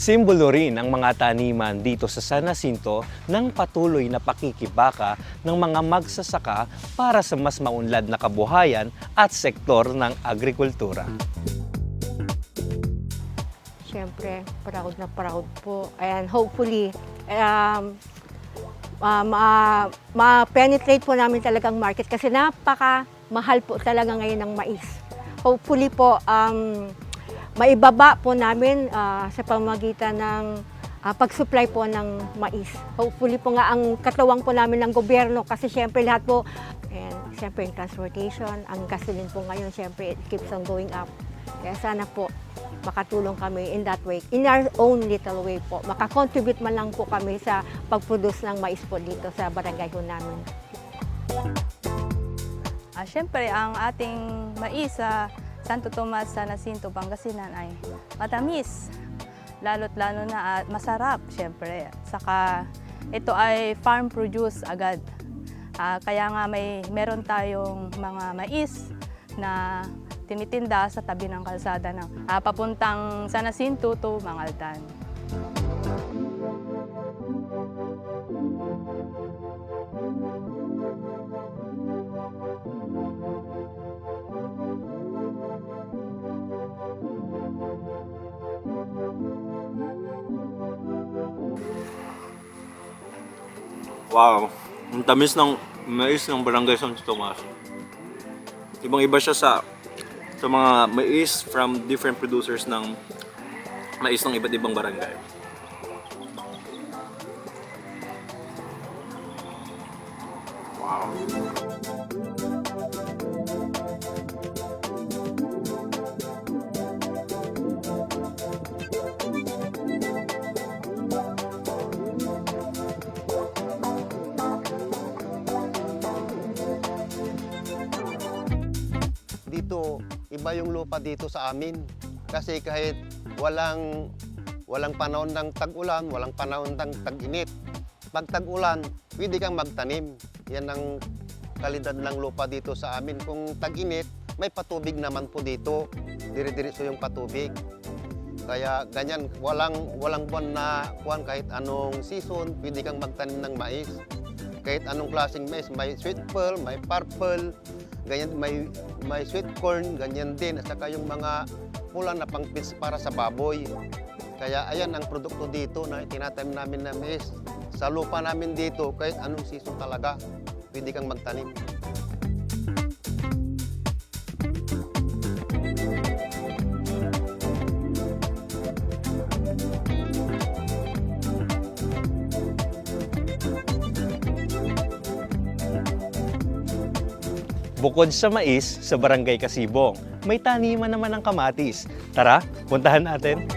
Simbolo rin ang mga taniman dito sa San Jacinto ng patuloy na pakikibaka ng mga magsasaka para sa mas maunlad na kabuhayan at sektor ng agrikultura. Siyempre, proud na proud po. And hopefully, um, uh, ma- ma-penetrate po namin talagang market kasi napaka mahal po talaga ngayon ng mais. Hopefully po, um, maibaba po namin ah, sa pamagitan ng ah, pag-supply po ng mais. Hopefully po nga ang katuwang po namin ng gobyerno kasi syempre lahat po, and syempre yung transportation, ang gasoline po ngayon, syempre it keeps on going up. Kaya sana po makatulong kami in that way, in our own little way po. Makakontribute man lang po kami sa pag-produce ng mais po dito sa barangay ho namin. Ah, Siyempre, ang ating mais sa Santo Tomas sa Nacinto, Pangasinan ay matamis. Lalo't lalo na at masarap, siyempre. Saka ito ay farm produce agad. Ah, kaya nga may meron tayong mga mais na tinitinda sa tabi ng kalsada ng ah, papuntang San Jacinto to Mangaldan. Wow, ang tamis ng mais ng Barangay Santo Tomas. Ibang iba siya sa sa mga mais from different producers ng mais ng iba't ibang barangay. dito iba yung lupa dito sa amin kasi kahit walang walang panahon ng tag-ulan, walang panahon ng tag-init. Pag tag-ulan, pwede kang magtanim. Yan ang kalidad ng lupa dito sa amin. Kung tag-init, may patubig naman po dito. Dire-diretso yung patubig. Kaya ganyan, walang walang buwan na kuwan kahit anong season, pwede kang magtanim ng mais. Kahit anong klaseng mais, may sweet pearl, may purple, ganyan may may sweet corn, ganyan din. At saka yung mga pula na pang feeds para sa baboy. Kaya ayan ang produkto dito na tinatanim namin na mais. Sa lupa namin dito, kahit anong season talaga, pwede kang magtanim. Bukod sa mais sa Barangay Kasibong, may taniman naman ng kamatis. Tara, puntahan natin.